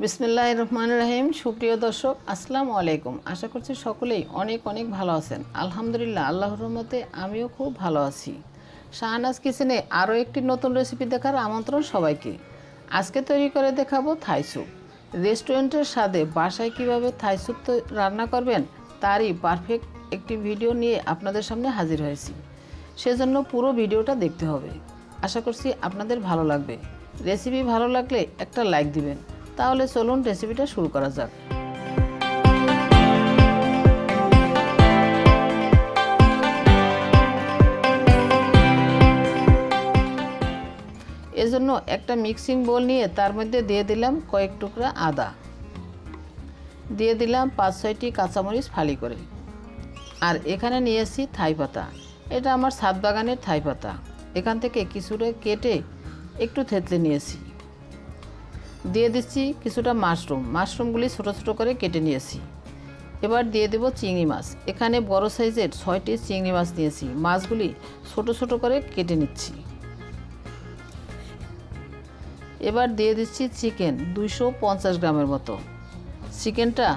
বিসমিল্লাহ রহমান রহিম। সুপ্রিয় দর্শক, আসসালামু আলাইকুম। আশা করছি সকলেই অনেক অনেক ভালো আছেন। আলহামদুলিল্লাহ, আল্লাহর রহমতে আমিও খুব ভালো আছি। শাহনাজ কিচেনে আরও একটি নতুন রেসিপি দেখার আমন্ত্রণ সবাইকে। আজকে তৈরি করে দেখাবো থাই স্যুপ। রেস্টুরেন্টের স্বাদে বাসায় কীভাবে থাই স্যুপ তৈ- রান্না করবেন, তারই পারফেক্ট একটি ভিডিও নিয়ে আপনাদের সামনে হাজির হয়েছি। সেজন্য পুরো ভিডিওটা দেখতে হবে। আশা করছি আপনাদের ভালো লাগবে। রেসিপি ভালো লাগলে একটা লাইক দিবেন। তাহলে চলুন রেসিপিটা শুরু করা যাক। এজন্য একটা মিক্সিং বোল নিয়ে তার মধ্যে দিয়ে দিলাম কয়েক টুকরা আদা। দিয়ে দিলাম পাঁচ ছয়টি কাঁচামরিচ ফালি করে। আর এখানে নিয়ে নিয়েছি থাই পাতা। এটা আমার ছাদ বাগানের থাই পাতা। এখান থেকে কিছুটা কেটে একটু থেতলে নিয়েছি দিয়ে দিচ্ছি কিছুটা মাশরুম। মাশরুমগুলি ছোটো ছোটো করে কেটে নিয়েছি। এবার দিয়ে দেব চিংড়ি মাছ। এখানে বড় সাইজের ছয়টি চিংড়ি মাছ নিয়েছি। মাছগুলি ছোট ছোট করে কেটে নিচ্ছি। এবার দিয়ে দিচ্ছি চিকেন দুইশো পঞ্চাশ গ্রামের মতো। চিকেনটা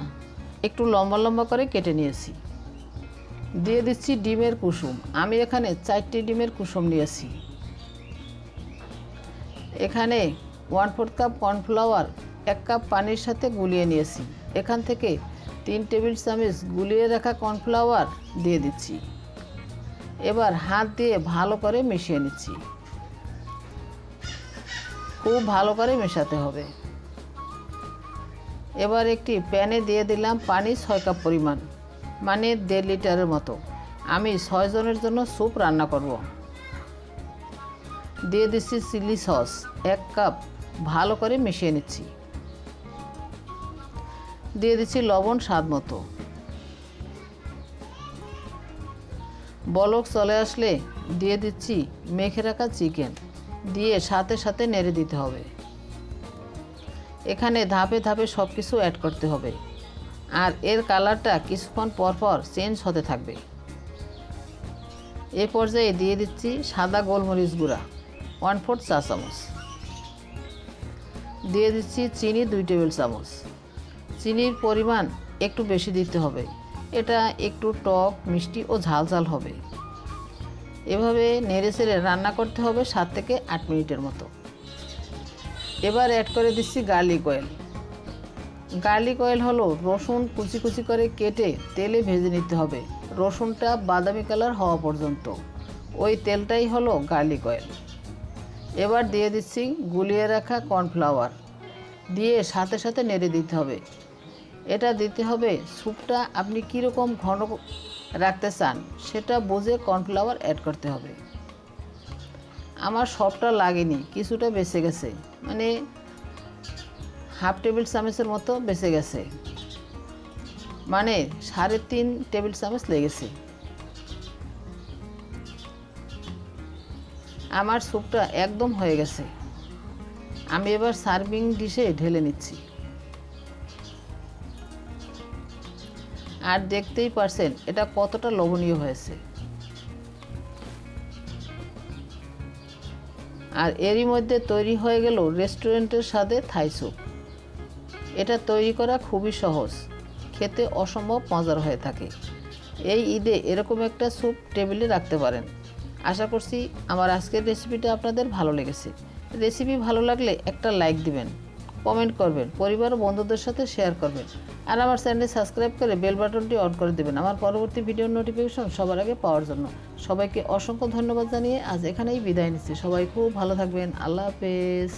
একটু লম্বা লম্বা করে কেটে নিয়েছি। দিয়ে দিচ্ছি ডিমের কুসুম। আমি এখানে চারটি ডিমের কুসুম নিয়েছি। এখানে ওয়ান ফোর্থ কাপ কর্নফ্লাওয়ার, এক কাপ পানির সাথে গুলিয়ে নিয়েছি। এখান থেকে তিন টেবিল চামচ গুলিয়ে রাখা কর্নফ্লাওয়ার দিয়ে দিচ্ছি। এবার হাত দিয়ে ভালো করে মিশিয়ে নিচ্ছি। খুব ভালো করে মেশাতে হবে। এবার একটি প্যানে দিয়ে দিলাম পানি ছয় কাপ পরিমাণ মানে দেড় লিটারের মতো। আমি ছয় জনের জন্য স্যুপ রান্না করব। দিয়ে দিচ্ছি চিলি সস, এক কাপ ভালো করে মিশিয়ে নিচ্ছি। দিয়ে দিচ্ছি লবণ, স্বাদ মতো। বলক চলে আসলে দিয়ে দিচ্ছি মেখে রাখা চিকেন। দিয়ে সাথে সাথে নেড়ে দিতে হবে। এখানে ধাপে ধাপে সব কিছু অ্যাড করতে হবে। আর এর কালারটা কিছুক্ষণ পর পর চেঞ্জ হতে থাকবে। এ পর্যায়ে দিয়ে দিচ্ছি সাদা গোলমরিচ গুঁড়া ওয়ান ফোর্থ চা চামচ। দিয়ে দিচ্ছি চিনি দুই টেবিল চামচ। চিনির পরিমাণ একটু বেশি দিতে হবে। এটা একটু টক, মিষ্টি ও ঝাল ঝাল হবে। এভাবে নেড়ে চেড়ে রান্না করতে হবে সাত থেকে আট মিনিটের মতো। এবার অ্যাড করে দিচ্ছি গার্লিক অয়েল গার্লিক অয়েল হলো রসুন কুচি কুচি করে কেটে তেলে ভেজে নিতে হবে। রসুনটা বাদামি কালার হওয়া পর্যন্ত। ওই তেলটাই হলো গার্লিক অয়েল এবার দিয়ে দিচ্ছি গুলিয়ে রাখা কর্নফ্লাওয়ার। দিয়ে সাথে সাথে নেড়ে দিতে হবে। এটা দিতে হবে স্যুপটা আপনি কীরকম ঘন রাখতে চান সেটা বুঝে কর্নফ্লাওয়ার অ্যাড করতে হবে। আমার সবটা লাগেনি, কিছুটা বেঁচে গেছে। মানে হাফ টেবিল চামচের মতো বেঁচে গেছে। মানে সাড়ে তিন টেবিল চামচ লেগেছে। আমার স্যুপটা একদম হয়ে গেছে। আমি এবার সার্ভিং ডিশে ঢেলে নিচ্ছি। আর দেখতেই পারছেন, এটা কতটা লোভনীয় হয়েছে। আর এরই মধ্যে তৈরি হয়ে গেল রেস্টুরেন্টের স্বাদে থাই স্যুপ। এটা তৈরি করা খুবই সহজ, খেতে অসম্ভব মজার হয়ে থাকে। এই ঈদে এরকম একটা স্যুপ টেবিলে রাখতে পারেন। আশা করছি আমার আজকের রেসিপিটা আপনাদের ভালো লেগেছে। রেসিপি ভালো লাগলে একটা লাইক দিবেন কমেন্ট করবেন, পরিবার ও বন্ধুদের সাথে শেয়ার করবেন। আর আমার চ্যানেল সাবস্ক্রাইব করে বেল বাটনটি অন করে দেবেন, আমার পরবর্তী ভিডিও নোটিফিকেশন সবার আগে পাওয়ার জন্য। সবাইকে অসংখ্য ধন্যবাদ জানিয়ে আজ এখানেই বিদায় নিচ্ছি। সবাই খুব ভালো থাকবেন। আল্লাহ হাফেজ।